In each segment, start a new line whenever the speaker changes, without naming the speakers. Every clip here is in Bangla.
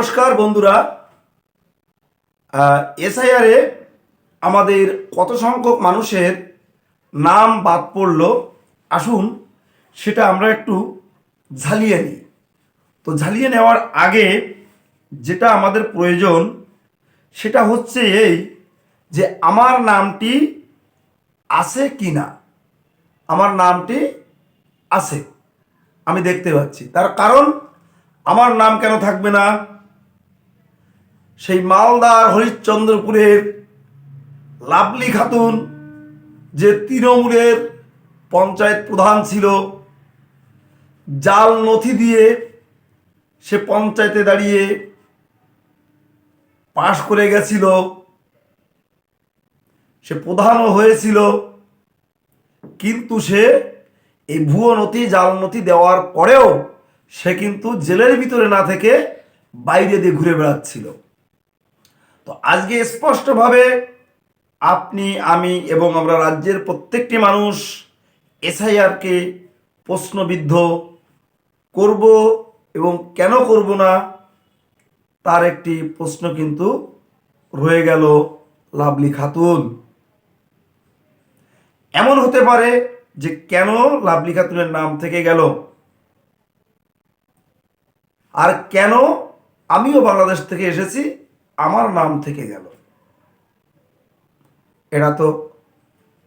নমস্কার বন্ধুরা। এসআইআরে আমাদের কত সংখ্যক মানুষের নাম বাদ পড়ল, আসুন সেটা আমরা একটু ঝালিয়ে নিই। তো ঝালিয়ে নেওয়ার আগে যেটা আমাদের প্রয়োজন, সেটা হচ্ছে এই যে আমার নামটি আছে কি না আমার নামটি আছে, আমি দেখতে পাচ্ছি। তার কারণ আমার নাম কেন থাকবে না? সেই মালদার হরিশ্চন্দ্রপুরের লাভলি খাতুন, যে তৃণমূলের পঞ্চায়েত প্রধান ছিল, জাল নথি দিয়ে সে পঞ্চায়েতে দাঁড়িয়ে পাশ করে গেছিল। সে প্রধানও হয়েছিল, কিন্তু সে এই ভুয়ো নথি, জাল নথি দেওয়ার পরেও সে কিন্তু জেলের ভিতরে না থেকে বাইরে দিয়ে ঘুরে বেড়াচ্ছিল। তো আজকে স্পষ্টভাবে আপনি, আমি এবং আমরা রাজ্যের প্রত্যেকটি মানুষ এসআইআরকে প্রশ্নবিদ্ধ করব এবং কেন করব না তার একটি প্রশ্ন কিন্তু রয়ে গেল লাভলি খাতুন। এমন হতে পারে যে কেন লাভলি খাতুনের নাম থেকে গেল? আর কেন আমিও বাংলাদেশ থেকে এসেছি আমার নাম থেকে গেল। এটা তো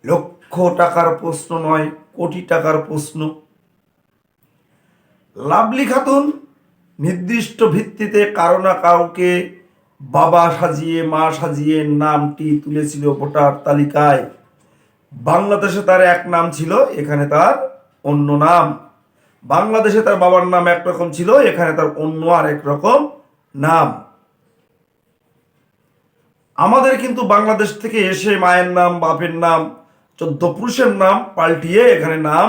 লক্ষ টাকার প্রশ্ন নয়, কোটি টাকার প্রশ্ন। লাভলি খাতুন নির্দিষ্ট ভিত্তিতে কারও না কাউকে বাবা সাজিয়ে, মা সাজিয়ে নামটি তুলেছিল ভোটার তালিকায়। বাংলাদেশে তার এক নাম ছিল, এখানে তার অন্য নাম। বাংলাদেশে তার বাবার নাম একরকম ছিল, এখানে তার অন্য আর এক রকম নাম। আমাদের কিন্তু বাংলাদেশ থেকে এসে মায়ের নাম, বাপের নাম, চোদ্দ পুরুষের নাম পাল্টিয়ে এখানে নাম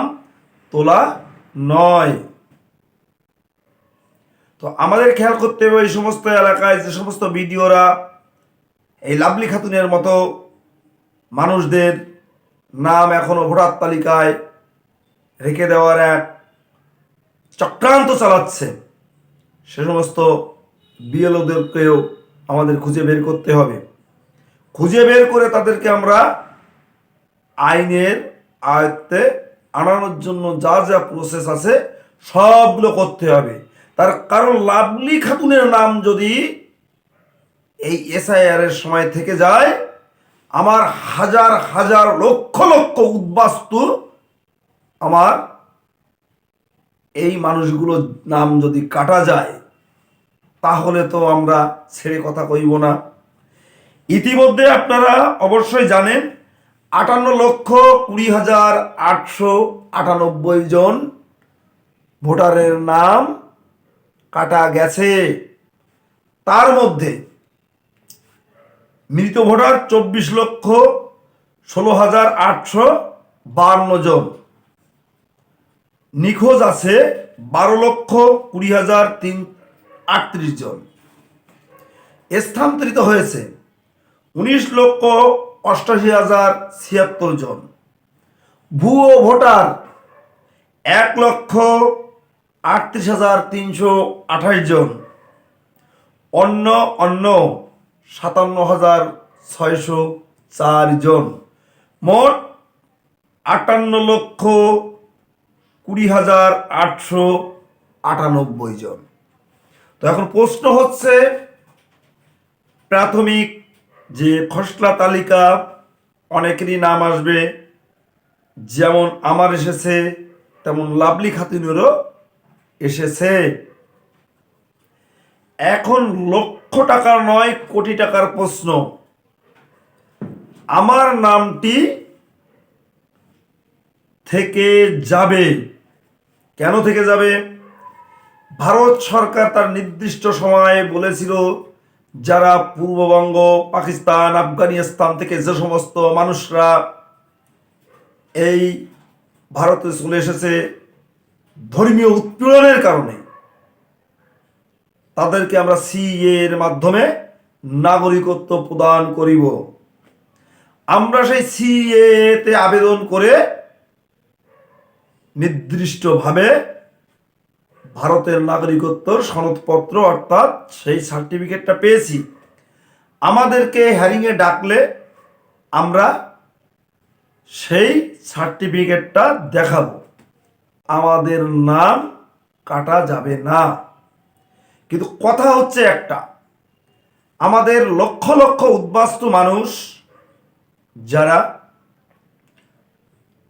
তোলা নয়। তো আমাদের খেয়াল করতে হবে এই সমস্ত এলাকায় যে সমস্ত ভিডিওরা এই লাভলি খাতুনের মতো মানুষদের নাম এখনও ভোটার তালিকায় রেখে দেওয়ার এক চক্রান্ত চালাচ্ছে। সে সমস্ত বিএলওদেরকেও আমাদের খুঁজে বের করতে হবে। খুঁজে বের করে তাদেরকে আমরা আইনের আয়ত্তে আনানোর জন্য যা যা প্রসেস আছে, সবগুলো করতে হবে। তার কারণ লাভলি খাতুনের নাম যদি এই এসআইআর এর সময় থেকে যায়, আমার হাজার হাজার লক্ষ লক্ষ উদ্বাস্তু আমার এই মানুষগুলোর নাম যদি কাটা যায়, তাহলে তো আমরা ছেড়ে কথা কইব না। ইতিমধ্যে আপনারা অবশ্যই জানেন, আটান্ন লক্ষ কুড়ি হাজার আটশো আটানব্বই জন ভোটারের নাম কাটা গেছে। তার মধ্যে মৃত ভোটার চব্বিশ লক্ষ ষোলো হাজার আটশো বান্ন জন। নিখোঁজ আছে বারো লক্ষ কুড়ি হাজার তিন আটত্রিশ জন। স্থানান্তরিত হয়েছে উনিশ লক্ষ অষ্টাশি হাজার ছিয়াত্তর জন। ভুয়ো ভোটার এক লক্ষ আটত্রিশ হাজার তিনশো আঠাশ জন। অন্য অন্য সাতান্ন হাজার ছয়শো চার জন। মোট আটান্ন লক্ষ কুড়ি হাজার আটশো আটানব্বই জন। তো এখন প্রশ্ন হচ্ছে, প্রাথমিক যে খসড়া তালিকা অনেকেরই নাম আসবে। যেমন আমার এসেছে, তেমন লাভলি খাতুনেরও এসেছে। এখন লক্ষ টাকার নয়, কোটি টাকার প্রশ্ন। আমার নামটি থেকে যাবে। কেন থেকে যাবে? ভারত সরকার তার নির্দিষ্ট সময়ে বলেছিল যারা পূর্ববঙ্গ, পাকিস্তান, আফগানিস্তান থেকে যে সমস্ত মানুষরা এই ভারতে চলে এসেছে, ধর্মীয় উৎপীড়নের কারণে, তাদেরকে আমরা সিএ এর মাধ্যমে নাগরিকত্ব প্রদান করিব। আমরা সেই সিএ তে আবেদন করে নির্দিষ্টভাবে ভারতের নাগরিকত্বর সনদপত্র, অর্থাৎ সেই সার্টিফিকেটটা পেয়েছি। আমাদেরকে হ্যারিংয়ে ডাকলে আমরা সেই সার্টিফিকেটটা দেখাবো। আমাদের নাম কাটা যাবে না। কিন্তু কথা হচ্ছে একটা। আমাদের লক্ষ লক্ষ উদ্বাস্তু মানুষ যারা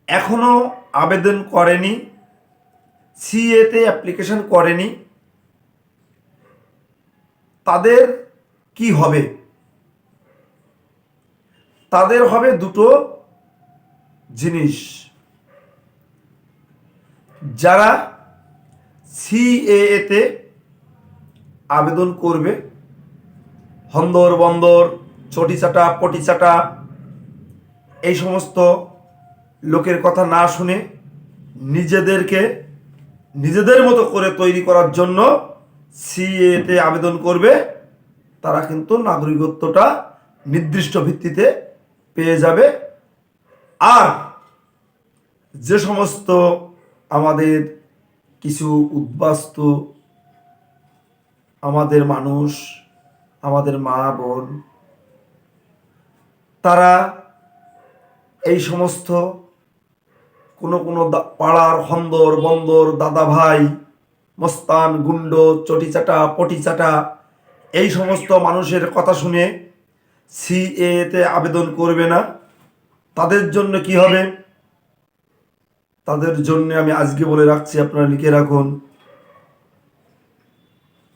এখনও আবেদন করেনি সিএতে অ্যাপ্লিকেশন করেনি। তাদের কি হবে? তাদের হবে দুটো জিনিস। যারা সিএতে আবেদন করবে, হন্দর বন্দর, চটিচাটা, পটিচাটা, এই সমস্ত লোকের কথা না শুনে নিজেদেরকে নিজেদের মতো করে তৈরি করার জন্য সিএতে আবেদন করবে। তারা কিন্তু নাগরিকত্বটা নির্দিষ্ট ভিত্তিতে পেয়ে যাবে। আর যে সমস্ত আমাদের কিছু উদ্বাস্তু, আমাদের মানুষ, আমাদের মা বোন, তারা এই সমস্ত কোনো কোনো পাড়ার হন্দর, বন্দর দাদা ভাই মস্তান, গুন্ড, চটিচাটা, পটিচাটা, এই সমস্ত মানুষের কথা শুনে সিএতে আবেদন করবে না। তাদের জন্য কি হবে? তাদের জন্য আমি আজকে বলে রাখছি, আপনারা লিখে রাখুন।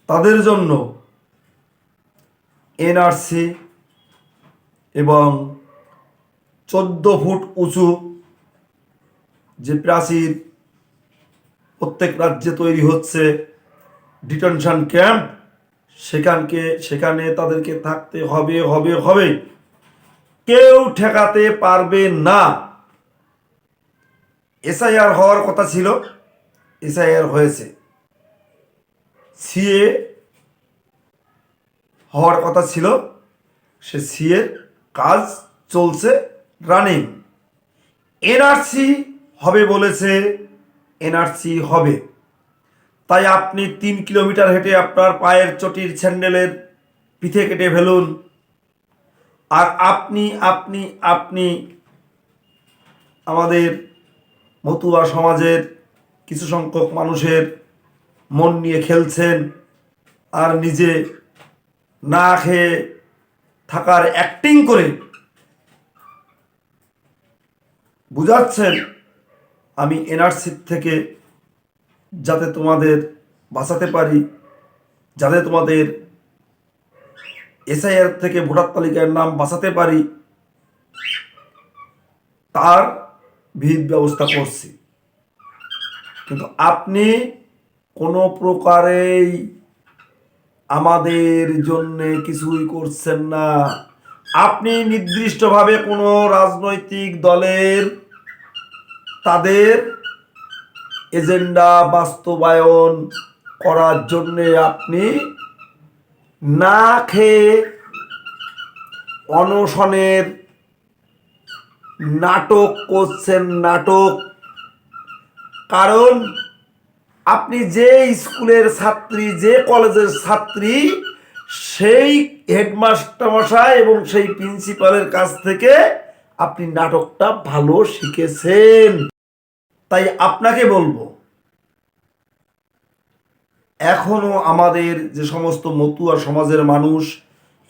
তাদের জন্য এনআরসি এবং চোদ্দ ফুট উঁচু যে প্রাচীর প্রত্যেক রাজ্যে তৈরি হচ্ছে ডিটেনশন ক্যাম্প, সেখানকে, সেখানে তাদেরকে থাকতে হবে হবে হবে। কেউ ঠেকাতে পারবে না। এসআইআর হওয়ার কথা ছিল, এসআইআর হয়েছে। সিএ হওয়ার কথা ছিল, সে সিএর কাজ চলছে, রানিং। এনআরসি হবে বলেছে এনআরসি হবে। তাই আপনি তিন কিলোমিটার হেঁটে আপনার পায়ের চটির স্যান্ডেলের পিঠে কেটে ফেলুন। আর আপনি আপনি আপনি আমাদের মতুয়া সমাজের কিছু সংখ্যক মানুষের মন নিয়ে খেলছেন আর নিজে না খেয়ে থাকার অ্যাক্টিং করে বুঝাচ্ছেন আমি এনআরসি থেকে যাতে তোমাদের বাঁচাতে পারি, যাতে তোমাদের এসআইআর থেকে ভোটার তালিকার নাম বাঁচাতে পারি, তার ভিত ব্যবস্থা করছি। কিন্তু আপনি কোনো প্রকারেই আমাদের জন্য কিছুই করছেন না। আপনি নির্দিষ্টভাবে কোনো রাজনৈতিক দলের তাদের এজেন্ডা বাস্তবায়ন করার জন্যে আপনি না খেয়ে অনশনের নাটক করছেন, নাটক। কারণ আপনি যে স্কুলের ছাত্রী, যে কলেজের ছাত্রী, সেই হেডমাস্টার মশাই এবং সেই প্রিন্সিপালের কাছ থেকে আপনি নাটকটা ভালো শিখেছেন। তাই আপনাকে বলব, এখনও আমাদের যে সমস্ত মতুয়া সমাজের মানুষ,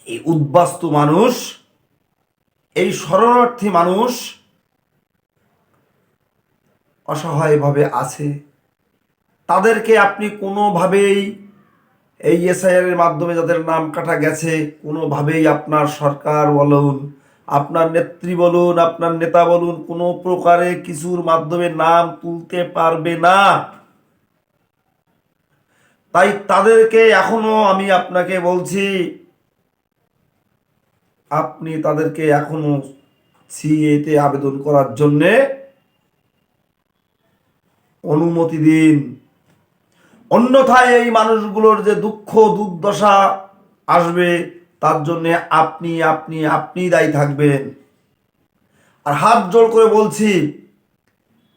এই উদ্বাস্তু মানুষ, এই শরণার্থী মানুষ অসহায়ভাবে আছে। তাদেরকে আপনি কোনোভাবেই এই এসআইআর মাধ্যমে যাদের নাম কাটা গেছে, কোনোভাবেই আপনার সরকার বলুন আপনার নেত্রী বলুন, আপনার নেতা বলুন, কোনো প্রকারে কিছুর মাধ্যমে নাম তুলতে পারবে না। তাই তাদেরকে এখনও আমি আপনাকে বলছি, আপনি তাদেরকে এখনও সিএতে আবেদন করার জন্যে অনুমতি দিন। অন্যথায় এই মানুষগুলোর যে দুঃখ, দুর্দশা আসবে তার জন্যে আপনি আপনি আপনি দায়ী থাকবেন। আর হাত জোর করে বলছি,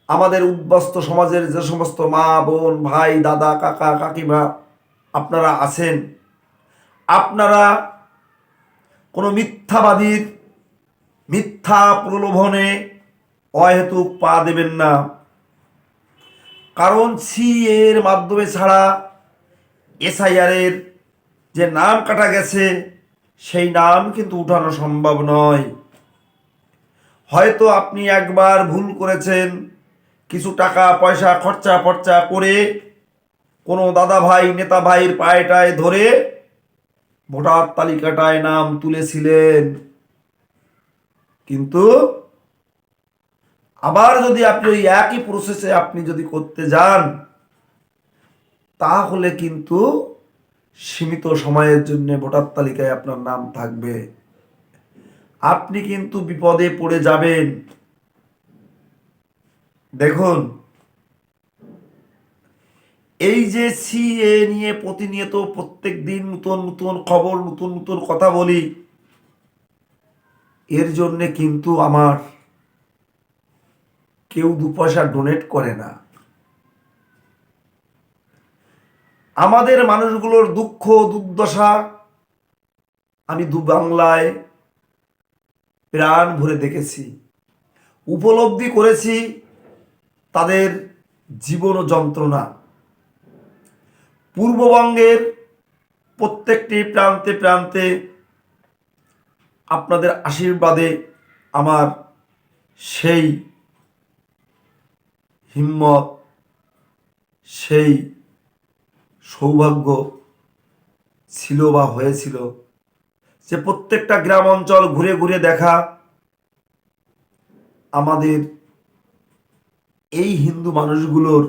আমাদের উদ্বস্ত সমাজের যে সমস্ত মা, বোন, ভাই, দাদা, কাকা, কাকিমা, আপনারা আছেন, আপনারা কোনো মিথ্যাবাদীর, মিথ্যা প্রলোভনে অহেতুক পা দেবেন না। কারণ সি এর মাধ্যমে ছাড়া এসআইআরের যে নাম কাটা গেছে সেই নাম কিন্তু উঠানো সম্ভব নয়। হয়তো আপনি একবার ভুল করেছেন, কিছু টাকা, পয়সা, খরচা ফরচা করে কোনো দাদা ভাই নেতা ভাইয়ের পায়েটায় ধরে ভোটার তালিকাটায় নাম তুলেছিলেন। কিন্তু আবার যদি আপনি ওই একই প্রসেসে আপনি যদি করতে যান, তাহলে কিন্তু সীমিত সময়ের জন্য ভোটার তালিকায় আপনার নাম থাকবে। আপনি কিন্তু বিপদে পড়ে যাবেন। দেখুন, এই যে সিএ নিয়ে প্রতিনিয়ত প্রত্যেক দিন নতুন নতুন খবর, নতুন নতুন কথা বলি, এর জন্যে কিন্তু আমার কেউ দু পয়সা ডোনেট করে না। আমাদের মানুষগুলোর দুঃখ, দুর্দশা, আমি দু বাংলায় প্রাণ ভরে দেখেছি, উপলব্ধি করেছি তাদের জীবন যন্ত্রণা। পূর্ববঙ্গের প্রত্যেকটি প্রান্তে প্রান্তে আপনাদের আশীর্বাদে আমার সেই হিম্মত, সেই সৌভাগ্য ছিল বা হয়েছিল যে প্রত্যেকটা গ্রাম অঞ্চল ঘুরে ঘুরে দেখা আমাদের এই হিন্দু মানুষগুলোর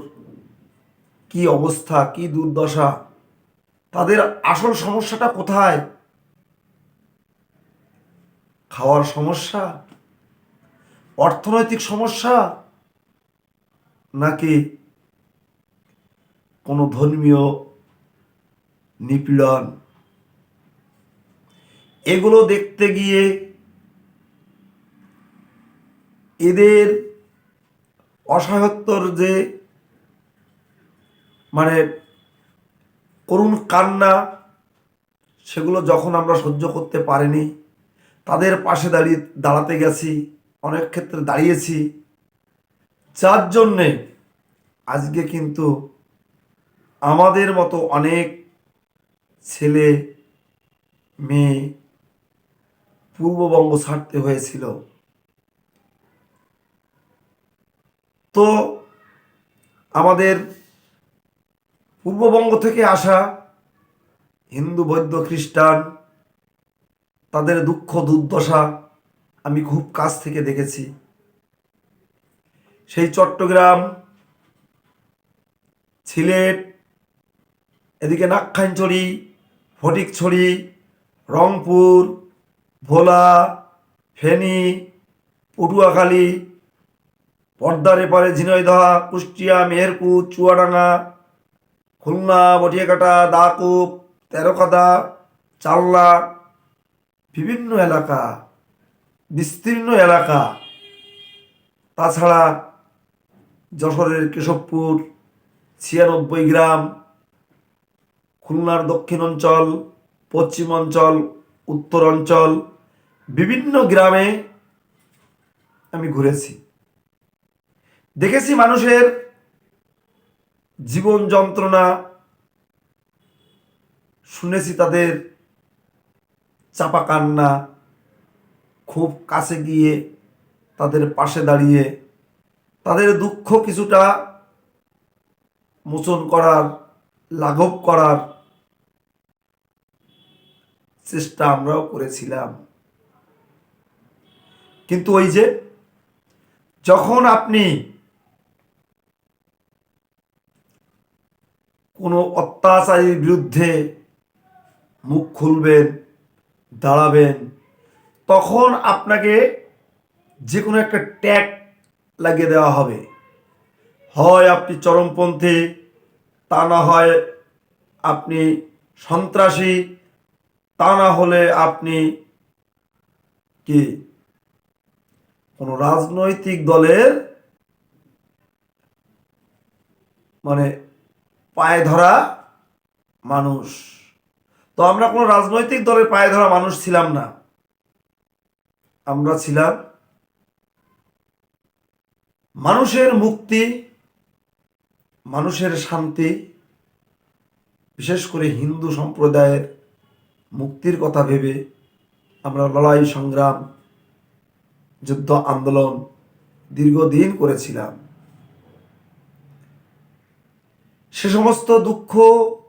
কি অবস্থা, কি দুর্দশা, তাদের আসল সমস্যাটা কোথায়? খাওয়ার সমস্যা? অর্থনৈতিক সমস্যা? নাকি কোনো ধর্মীয় নিপীড়ন। এগুলো দেখতে গিয়ে এদের অসহায়ত্বর যে মানে করুণ কান্না, সেগুলো যখন আমরা সহ্য করতে পারিনি, তাদের পাশে দাঁড়িয়ে দাঁড়াতে গেছি, অনেক ক্ষেত্রে দাঁড়িয়েছি। যার জন্যে আজকে কিন্তু আমাদের মতো অনেক ছেলে, মেয়ে পূর্ববঙ্গ ছাড়তে হয়েছিল। তো আমাদের পূর্ববঙ্গ থেকে আসা হিন্দু, বৌদ্ধ, খ্রিস্টান, তাদের দুঃখ, দুর্দশা আমি খুব কাছ থেকে দেখেছি। সেই চট্টগ্রাম সিলেট, এদিকে নাক্ষাঞ্চড়ি ফটিকছড়ি, রংপুর, ভোলা, ফেনী, পটুয়াখালী পর্দার এপারে ঝিনইদহ, কুষ্টিয়া, মেহেরপুর, চুয়াডাঙ্গা, খুলনা, বটিয়াকাটা, দাকুপ, তেরোখাদা, চাল্লা, বিভিন্ন এলাকা, বিস্তীর্ণ এলাকা। তাছাড়া যশোরের কেশবপুর, ছিয়ানব্বই গ্রাম খুলনার দক্ষিণ অঞ্চল পশ্চিম অঞ্চল উত্তর অঞ্চল বিভিন্ন গ্রামে আমি ঘুরেছি। দেখেছি মানুষের জীবন যন্ত্রণা, শুনেছি তাদের চাপা কান্না, খুব কাছে গিয়ে তাদের পাশে দাঁড়িয়ে, তাদের দুঃখ কিছুটা মোচন করার, লাঘব করার চেষ্টা আমরাও করেছিলাম। কিন্তু ওই যে যখন আপনি কোনো অত্যাচারীর বিরুদ্ধে মুখ খুলবেন, দাঁড়াবেন, তখন আপনাকে যে কোনো একটা ট্যাগ লাগিয়ে দেওয়া হবে। হয় আপনি চরমপন্থী, তা না হয় আপনি সন্ত্রাসী তা না হলে আপনি কি কোনো রাজনৈতিক দলের মানে পায়ে ধরা মানুষ? তো আমরা কোনো রাজনৈতিক দলের পায়ে ধরা মানুষ ছিলাম না। আমরা ছিলাম মানুষের মুক্তি, মানুষের শান্তি, বিশেষ করে হিন্দু সম্প্রদায়ের মুক্তির কথা ভেবে আমরা লড়াই, সংগ্রাম, যুদ্ধ, আন্দোলন দীর্ঘদিন করেছিলাম। সে সমস্ত দুঃখ,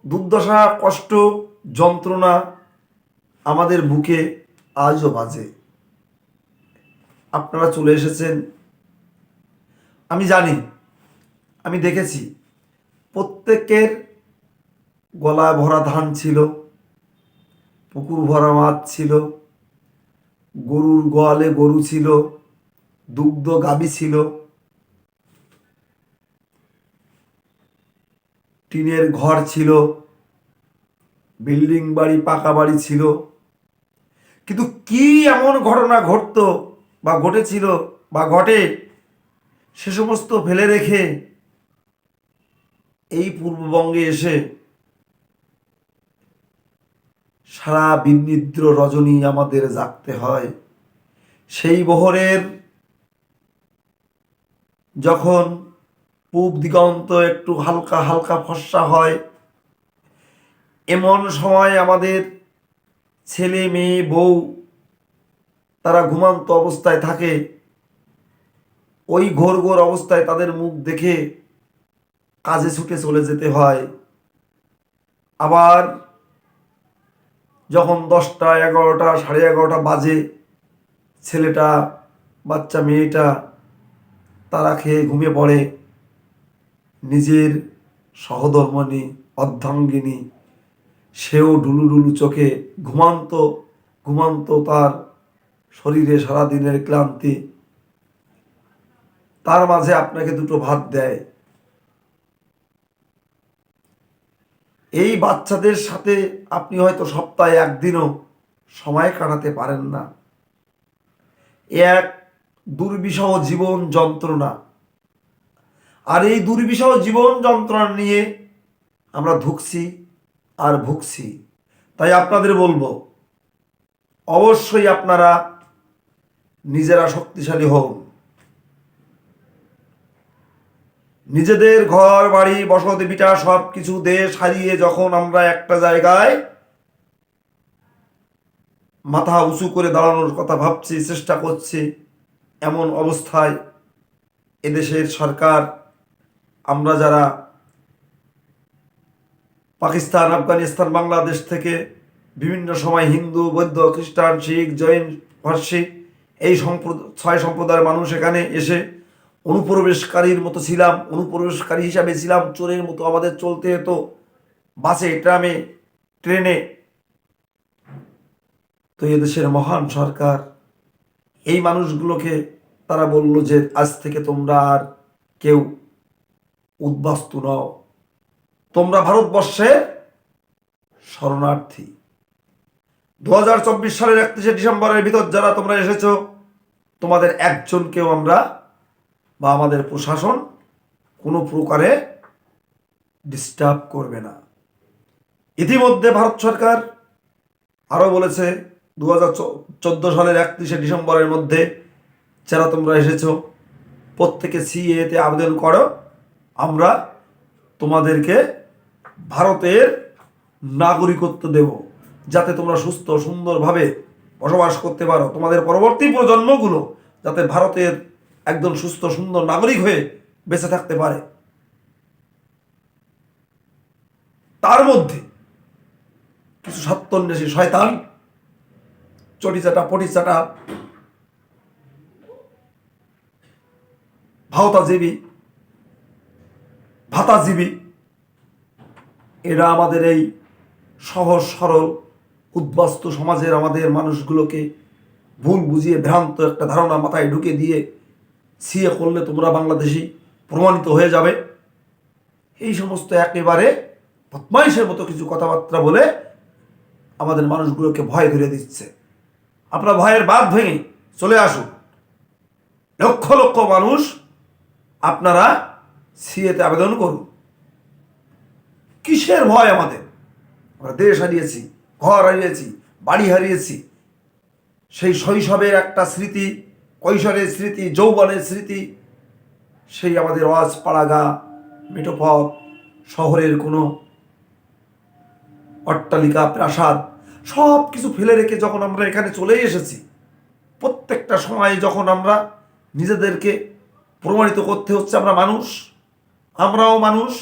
দুর্দশা, কষ্ট, যন্ত্রণা আমাদের বুকে আজও বাজে। আপনারা চলে এসেছেন। আমি জানি, আমি দেখেছি, প্রত্যেকের গলায় ভরা ধান ছিল। পুকুর ভরা মাছ ছিল, গরুর গোয়ালে গরু ছিল, দুগ্ধ গাবি ছিল। টিনের ঘর ছিল, বিল্ডিং বাড়ি, পাকা বাড়ি ছিল। কিন্তু কি এমন ঘটনা ঘটতো বা ঘটেছিল বা ঘটে, সে সমস্ত ফেলে রেখে এই পূর্ববঙ্গে এসে সারা বিনিদ্র রজনী আমাদের জাগতে হয়। সেই বহরের যখন পূব দিগন্ত একটু হালকা হালকা ফর্সা হয়, এমন সময় আমাদের ছেলে, মেয়ে, বউ তারা ঘুমান্ত অবস্থায় থাকে। ওই ঘোর ঘোর অবস্থায় তাদের মুখ দেখে কাজে ছুটে চলে যেতে হয়। আবার যখন দশটা, এগারোটা, সাড়ে এগারোটা বাজে, ছেলেটা, বাচ্চা, মেয়েটা, তারা খেয়ে ঘুমিয়ে পড়ে। নিজের সহধর্মণী, অর্ধাঙ্গিনী, সেও ডুলু ডুলু চোখে ঘুমান্ত ঘুমান্ত তার শরীরে সারাদিনের ক্লান্তি। তার মাঝে আপনাকে দুটো ভাত দেয়। এই বাচ্চাদের সাথে আপনি হয়তো সপ্তাহে একদিনও সময় কাটাতে পারেন না। এক দুর্বিষহ জীবন যন্ত্রণা। আর এই দুর্বিষহ জীবন যন্ত্রণা নিয়ে আমরা ধুকছি আর ভুগছি। তাই আপনাদের বলব, অবশ্যই আপনারা নিজেরা শক্তিশালী হন। নিজেদের ঘর, বাড়ি, বসতি বিটা সব কিছু দেশ হারিয়ে যখন আমরা একটা জায়গায় মাথা উঁচু করে দাঁড়ানোর কথা ভাবছি, চেষ্টা করছি, এমন অবস্থায় এদেশের সরকার, আমরা যারা পাকিস্তান, আফগানিস্তান, বাংলাদেশ থেকে বিভিন্ন সময় হিন্দু, বৌদ্ধ, খ্রিস্টান, শিখ, জৈন, পার্সি, এই সম্প্রদায় ছয় সম্প্রদায়ের মানুষ এখানে এসে অনুপ্রবেশকারীর মতো ছিলাম, অনুপ্রবেশকারী হিসাবে ছিলাম, চোরের মতো আমাদের চলতে হতো। বাসে, ট্রামে, ট্রেনে। তো এদেশের মহান সরকার, এই মানুষগুলোকে তারা বলল যে আজ থেকে তোমরা আর কেউ উদ্বাস্তু নও। তোমরা ভারতবর্ষের শরণার্থী। দু হাজার চব্বিশ সালের একত্রিশে ডিসেম্বরের ভিতর যারা তোমরা এসেছ, তোমাদের একজনকেও আমরা বা আমাদের প্রশাসন কোনো প্রকারে ডিস্টার্ব করবে না। ইতিমধ্যে ভারত সরকার আরও বলেছে দু হাজার চোদ্দ সালের একত্রিশে ডিসেম্বরের মধ্যে, যারা তোমরা এসেছ, প্রত্যেকে সিএতে আবেদন করো, আমরা তোমাদেরকে ভারতের নাগরিকত্ব দেব, যাতে তোমরা সুস্থ, সুন্দরভাবে বসবাস করতে পারো। তোমাদের পরবর্তী প্রজন্মগুলো যাতে ভারতের একদম সুস্থ, সুন্দর নাগরিক হয়ে বেঁচে থাকতে পারে। তার মধ্যে কিছু সত্যন্বেষী শয়তান, চটিচাটা, পটিচাটা, ভাওতাজীবী, ভাতাজীবী, এরা আমাদের এই সহজ, সরল, উদ্বাস্তু সমাজের আমাদের মানুষগুলোকে ভুল বুঝিয়ে ভ্রান্ত একটা ধারণা মাথায় ঢুকে দিয়ে সিএ করলে তোমরা বাংলাদেশি প্রমাণিত হয়ে যাবে। এই সমস্ত একেবারে বদমাইশের মতো কিছু কথাবার্তা বলে আমাদের মানুষগুলোকে ভয় ধরে দিচ্ছে। আপনার ভয়ের বাদ ভেঙে চলে আসুন। লক্ষ লক্ষ মানুষ আপনারা সিএতে আবেদন করুন। কিসের ভয় আমাদের? আমরা দেশ হারিয়েছি, ঘর হারিয়েছি, বাড়ি হারিয়েছি। সেই শৈশবের একটা স্মৃতি কৈশোরের স্মৃতি, যৌবনের স্মৃতি, সেই আমাদের ওয়াজ পাড়াগা মেটোপথ শহরের কোনো অট্টালিকা, প্রাসাদ, সব কিছু ফেলে রেখে যখন আমরা এখানে চলে এসেছি, প্রত্যেকটা সময়ে যখন আমরা নিজেদেরকে প্রমাণিত করতে হচ্ছে, আমরা মানুষ, আমরাও মানুষ,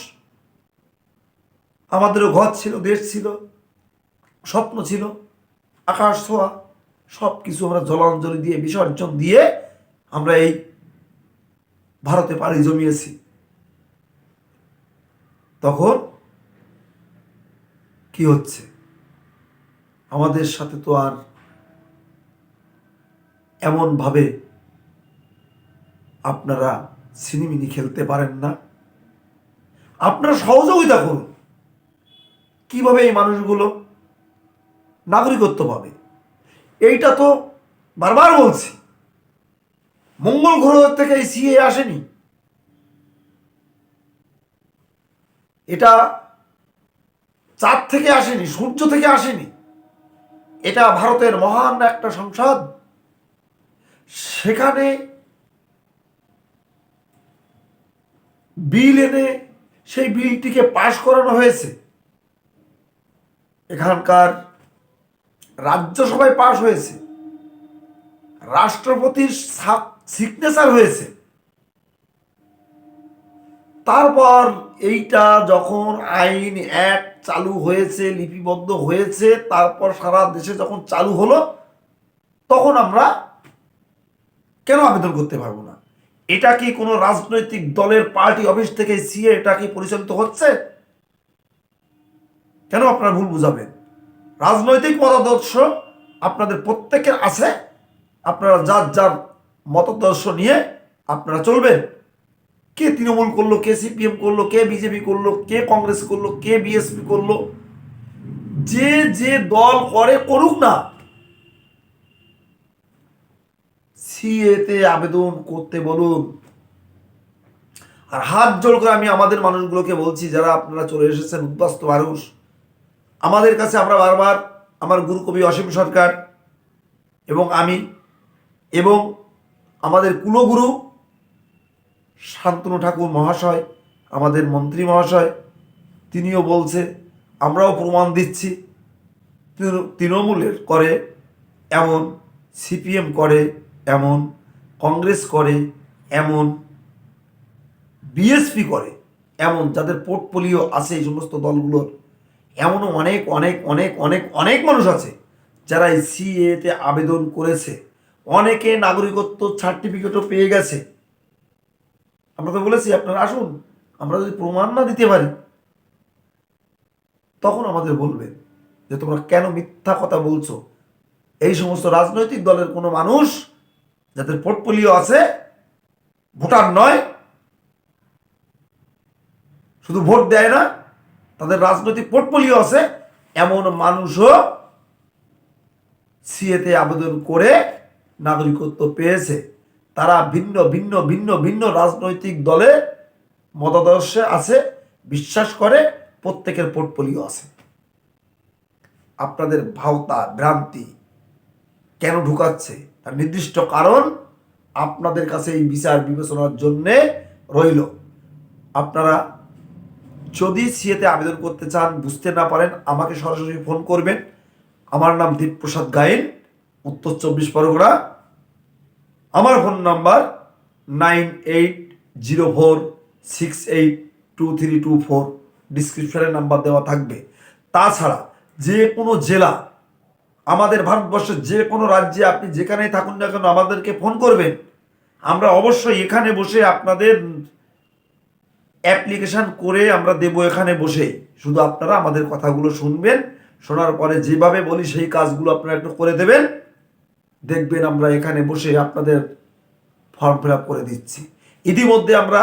আমাদেরও ঘর ছিল, দেশ ছিল, স্বপ্ন ছিল, আকাশ ছোঁয়া সব কিছু আমরা জলাঞ্জলি দিয়ে, বিসর্জন দিয়ে আমরা এই ভারতে পাড়ি জমিয়েছি। তখন কি হচ্ছে? আমাদের সাথে তো আর এমনভাবে আপনারা সিনেমিনি খেলতে পারেন না। আপনারা সহযোগিতা করুন। কীভাবে এই মানুষগুলো নাগরিকত্ব পাবে? এইটা তো বারবার বলছি। মঙ্গল গ্রহ থেকে এই সিএ আসেনি। এটা চাঁদ থেকে আসেনি, সূর্য থেকে আসেনি। এটা ভারতের মহান একটা সংসদ। সেখানে বিল এনে সেই বিলটিকে পাশ করানো হয়েছে। এখানকার রাজ্যসভায় পাশ হয়েছে। রাষ্ট্রপতির সিগনেচার হয়েছে। তারপর এইটা যখন আইন এক চালু হয়েছে, লিপিবদ্ধ হয়েছে, তারপর সারা দেশে যখন চালু হলো, তখন আমরা কেন আবেদন করতে পারব না? এটা কি কোনো রাজনৈতিক দলের পার্টি অফিস থেকে সিএ এটা কি পরিচালিত হচ্ছে? কেন আপনারা ভুল বুঝাবেন? রাজনৈতিক মতাদর্শ আপনাদের প্রত্যেকের আছে। আপনারা যার যার মতাদর্শ নিয়ে আপনারা চলবেন। কে তৃণমূল করল, কে সিপিএম করল, কে বিজেপি করল, কে কংগ্রেস করল, কে বিএসপি করল, যে যে দল করে করুক না, সিএতে আবেদন করতে বলুন। আর হাত জোর করে আমি আমাদের মানুষগুলোকে বলছি, যারা আপনারা চলে এসেছেন উদ্বাস্ত মানুষ আমাদের কাছে আমরা বারবার আমার গুরুকবি অসীম সরকার এবং আমি এবং আমাদের কুলগুরু শান্তনু ঠাকুর মহাশয়, আমাদের মন্ত্রী মহাশয়, তিনিও বলছে, আমরাও প্রমাণ দিচ্ছি তৃণমূলের করে এমন, সিপিএম করে এমন, কংগ্রেস করে এমন, বিএসপি করে এমন, যাদের পোর্টফোলিও আছে এই সমস্ত দলগুলোর। এমনও অনেক অনেক অনেক অনেক অনেক মানুষ আছে যারা এই সিএতে আবেদন করেছে। অনেকে নাগরিকত্ব সার্টিফিকেটও পেয়ে গেছে। আমরা তো বলেছি, আপনারা আসুন, আমরা যদি প্রমাণ না দিতে পারি, তখন আমাদের বলবেন যে তোমরা কেন মিথ্যা কথা বলছো? এই সমস্ত রাজনৈতিক দলের কোনো মানুষ যাদের পোর্টফোলিও আছে, ভোটার নয়, শুধু ভোট দেয় না তাদের রাজনৈতিক পোর্টফোলিও আছে, এমন মানুষও সিএতে আবেদন করে নাগরিকত্ব পেয়েছে। তারা ভিন্ন ভিন্ন ভিন্ন ভিন্ন রাজনৈতিক দলে মতাদর্শে আছে, বিশ্বাস করে, প্রত্যেকের পোর্টফোলিও আছে। আপনাদের ভাওতা, ভ্রান্তি কেন ঢুকাচ্ছে? তার নির্দিষ্ট কারণ আপনাদের কাছে এই বিচার বিবেচনার জন্যে রইল। আপনারা যদি সিএতে আবেদন করতে চান, বুঝতে না পারেন, আমাকে সরাসরি ফোন করবেন। আমার নাম দীপপ্রসাদ গায়েন, উত্তর চব্বিশ পরগনা। আমার phone number nine eight zero four six eight two three two four, ডিসক্রিপশনে নাম্বার দেওয়া থাকবে। তাছাড়া যে কোনো জেলা, আমাদের ভারতবর্ষের যে কোনো রাজ্যে আপনি যেখানেই থাকুন না কেন আমাদেরকে ফোন করবেন। আমরা অবশ্যই এখানে বসে আপনাদের অ্যাপ্লিকেশন করে আমরা দেবো এখানে বসে। শুধু আপনারা আমাদের কথাগুলো শুনবেন, শোনার পরে যেভাবে বলি সেই কাজগুলো আপনারা একটু করে দেবেন। দেখবেন আমরা এখানে বসে আপনাদের ফর্ম ফিল করে দিচ্ছি। ইতিমধ্যে আমরা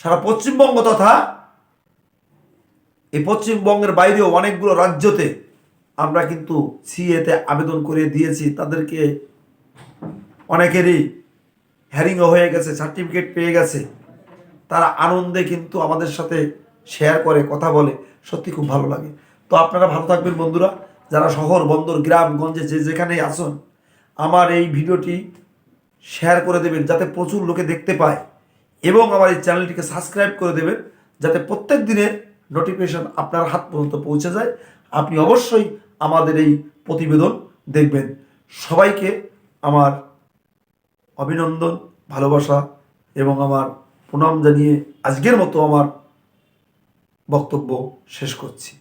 সারা পশ্চিমবঙ্গ তথা এই পশ্চিমবঙ্গের বাইরেও অনেকগুলো রাজ্যতে আমরা কিন্তু সিএতে আবেদন করে দিয়েছি। তাদেরকে অনেকেরই হ্যারিংও হয়ে গেছে সার্টিফিকেট পেয়ে গেছে। তারা আনন্দে কিন্তু আমাদের সাথে শেয়ার করে, কথা বলে। সত্যি খুব ভালো লাগে। তো আপনারা ভালো থাকবেন বন্ধুরা। যারা শহর, বন্দর, গ্রাম, গঞ্জে যে যেখানেই আসুন আমার এই ভিডিওটি শেয়ার করে দেবেন যাতে প্রচুর লোকে দেখতে পায়। এবং আমার এই চ্যানেলটিকে সাবস্ক্রাইব করে দেবেন যাতে প্রত্যেক দিনের নোটিফিকেশন আপনার হাত পর্যন্ত পৌঁছে যায়। আপনি অবশ্যই আমাদের এই প্রতিবেদন দেখবেন। সবাইকে আমার অভিনন্দন, ভালোবাসা এবং আমার প্রণাম জানিয়ে আজকের মতো আমার বক্তব্য শেষ করছি।